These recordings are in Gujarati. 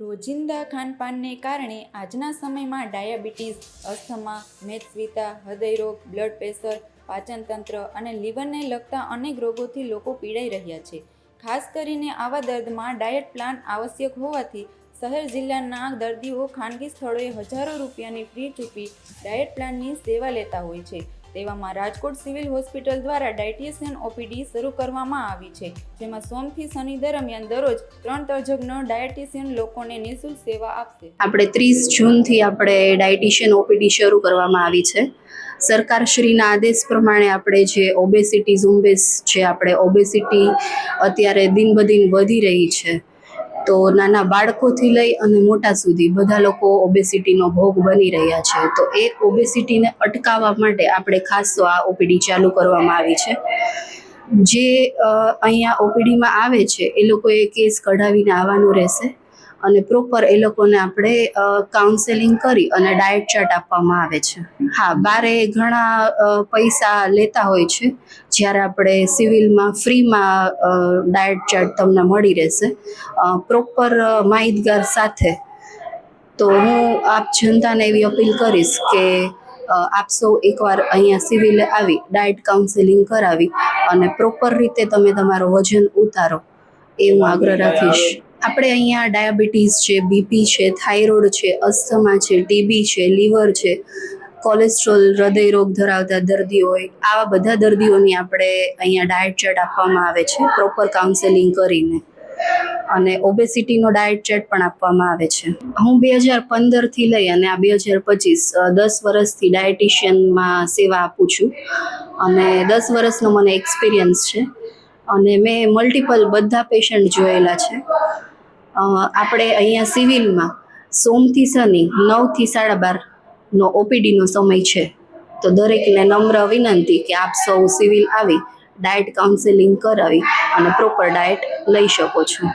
રોજિંદા ખાનપાનને કારણે આજના સમયમાં ડાયાબિટીસ, અસ્થમા, મેદસ્વીતા, હૃદયરોગ, બ્લડ પ્રેશર, પાચનતંત્ર અને લીવરને લગતા અનેક રોગોથી લોકો પીડાઈ રહ્યા છે. ખાસ કરીને આવા દર્દમાં ડાયટ પ્લાન આવશ્યક હોવાથી શહેર જિલ્લાના દર્દીઓ ખાનગી સ્થળોએ હજારો રૂપિયાની ફી ચૂકવી ડાયટ પ્લાનની સેવા લેતા હોય છે. તેવામાં રાજકોટ સિવિલ હોસ્પિટલ દ્વારા ડાયટિશિયન ઓપીડી શરૂ કરવામાં આવી છે, જેમાં સોમથી શનિ દરમિયાન દરરોજ ત્રણ તજજ્ઞ ડાયટિશિયન લોકોને નિઃશુલ્ક સેવા આપશે. આપણે ત્રીસ જૂનથી આપણે ડાયટિશિયન ઓપીડી શરૂ કરવામાં આવી છે. સરકારશ્રીના આદેશ પ્રમાણે આપણે જે ઓબેસિટી ઝુંબેશ જે આપણે ઓબેસિટી અત્યારે દિન બ દિન વધી રહી છે તો નાના બાળકોથી લઈ અને મોટા સુધી બધા લોકો ઓબેસિટીનો ભોગ બની રહ્યા છે. તો એ ઓબેસિટીને અટકાવવા માટે આપણે ખાસ તો આ ઓપીડી ચાલુ કરવામાં આવી છે. જે અહીંયા ઓપીડીમાં આવે છે, એ લોકોએ કેસ કઢાવીને આવવાનું રહેશે. અને પ્રોપર એ લોકોને આપણે કાઉન્સેલિંગ કરી અને ડાયટ ચાર્ટ આપવામાં આવે છે. હા, બારે ઘણા પૈસા લેતા હોય છે. જ્યારે આપણે સિવિલમાં ફ્રીમાં ડાયટ ચાર્ટ તમને મળી રહેશે. પ્રોપર માહિતગાર સાથે. તો હું આપ જનતાને એવી અપીલ કરીશ કે આપ સૌ એકવાર અહીંયા સિવિલે આવી ડાયટ કાઉન્સેલિંગ કરાવી અને પ્રોપર રીતે તમે તમારો વજન ઉતારો. એ હું આગ્રહ રાખીશ. આપણે અહીંયા ડાયાબિટીસ છે, બીપી છે, થાઇરોઇડ છે, અસ્થમા છે, ટીબી છે, લીવર છે, કોલેસ્ટ્રોલ હૃદય રોગ ધરાવતા દર્દીઓ હોય, આવા બધા દર્દીઓની આપણે અહીંયા ડાયટ ચાર્ટ આપવામાં આવે છે, પ્રોપર કાઉન્સેલિંગ કરીને. અને ઓબેસિટીનો ડાયટ ચાર્ટ પણ આપવામાં આવે છે. હું બે હજાર પંદરથી લઈ અને આ બે હજાર પચીસ દસ વર્ષથી ડાયટિશિયનમાં સેવા આપું છું. અને દસ વર્ષનો મને એક્સપિરિયન્સ છે. અને મેં મલ્ટિપલ બધા પેશન્ટ જોયેલા છે. આપણે અહીંયા સિવિલમાં સોમથી શનિ, નવથી સાડા બારનો ઓપીડીનો સમય છે. તો દરેકને નમ્ર વિનંતી કે આપ સૌ સિવિલ આવી, ડાયટ કાઉન્સેલિંગ કરાવી અને પ્રોપર ડાયટ લઈ શકો છો.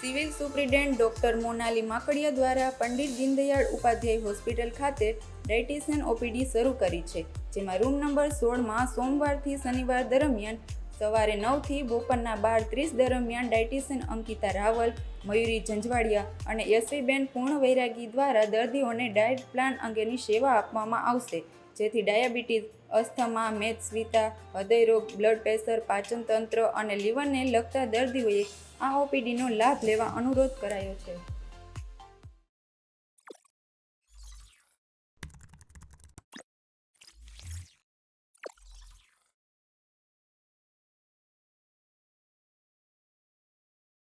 Civil superintendent doctor Monali Makadia દ્વારા પંડિત દીનદયાળ ઉપાધ્યાય હોસ્પિટલ ખાતે ડાયટિશિયન ઓપીડી શરૂ કરી છે, જેમાં રૂમ નંબર સોળમાં સોમવારથી શનિવાર દરમિયાન સવારે નવથી બપોરના બાર ત્રીસ દરમિયાન ડાયટિશિયન અંકિતા રાવલ, મયુરી ઝંઝવાડિયા અને યશવીબેન પૂર્ણ વૈરાગી દ્વારા દર્દીઓને ડાયટ પ્લાન અંગેની સેવા આપવામાં આવશે, જેથી ડાયાબિટીસ, અસ્થમા, મેદસ્વીતા, હૃદયરોગ, બ્લડ પ્રેશર પાચનતંત્ર અને લીવરને લગતા દર્દીઓએ આ ઓપીડીનો લાભ લેવા અનુરોધ કરાયો છે.